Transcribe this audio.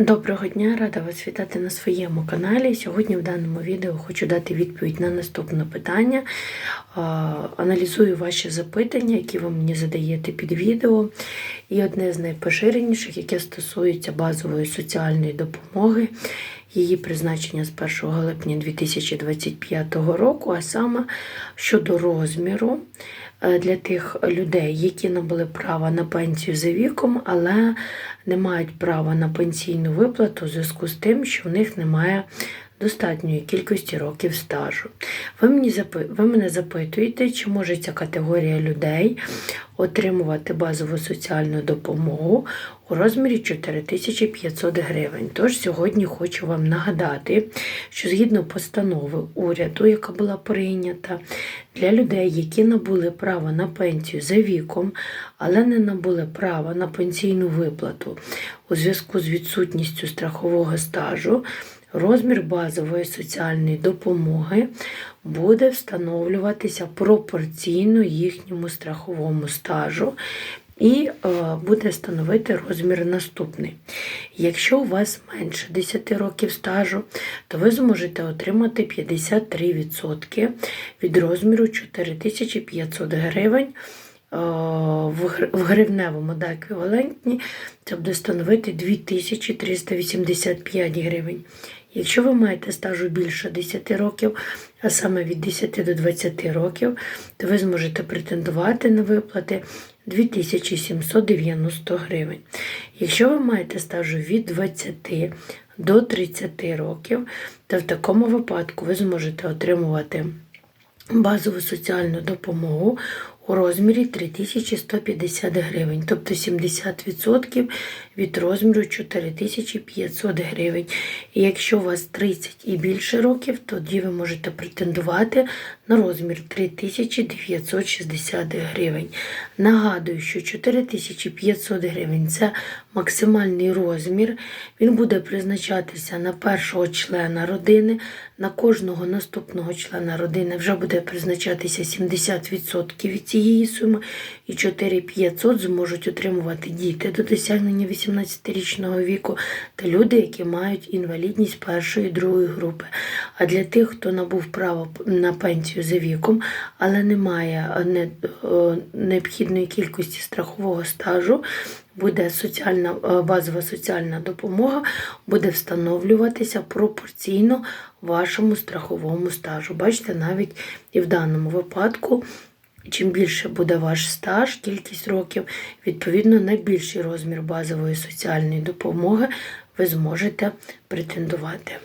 Доброго дня, рада вас вітати на своєму каналі. Сьогодні в даному відео хочу дати відповідь на наступне питання. Аналізую ваші запитання, які ви мені задаєте під відео. І одне з найпоширеніших, яке стосується базової соціальної допомоги, її призначення з 1 липня 2025 року, а саме щодо розміру е, для тих людей, які набули права на пенсію за віком, але не мають права на пенсійну виплату у зв'язку з тим, що в них немає достатньої кількості років стажу. Ви, мені запи... ви мене запитуєте, чи може ця категорія людей отримувати базову соціальну допомогу у розмірі 4500 гривень. Тож сьогодні хочу вам нагадати, що згідно постанови уряду, яка була прийнята для людей, які набули право на пенсію за віком, але не набули права на пенсійну виплату у зв'язку з відсутністю страхового стажу. Розмір базової соціальної допомоги буде встановлюватися пропорційно їхньому страховому стажу і е, буде становити розмір наступний. Якщо у вас менше 10 років стажу, то ви зможете отримати 53% від розміру 4500 гривень. Е, В гривневому да, еквівалентні це буде становити 2385 гривень. Якщо ви маєте стажу більше 10 років, а саме від 10 до 20 років, то ви зможете претендувати на виплати 2790 гривень. Якщо ви маєте стажу від 20 до 30 років, то в такому випадку ви зможете отримувати базову соціальну допомогу у розмірі 3150 гривень, тобто 70% від розміру 4500 гривень. І якщо у вас 30 і більше років, тоді ви можете претендувати на розмір 3960 гривень. Нагадую, що 4500 гривень це максимальний розмір. Він буде призначатися на першого члена родини, на кожного наступного члена родини вже буде призначатися 70% від цієї суми, і 4500 зможуть отримувати діти до досягнення 18-річного віку та люди, які мають інвалідність першої і другої групи. А для тих, хто набув право на пенсію за віком, але не має е, необхідної кількості страхового стажу, буде соціальна е, базова соціальна допомога буде встановлюватися пропорційно вашому страховому стажу. Бачите, навіть і в даному випадку. Чим більше буде ваш стаж, кількість років, відповідно на більший розмір базової соціальної допомоги ви зможете претендувати.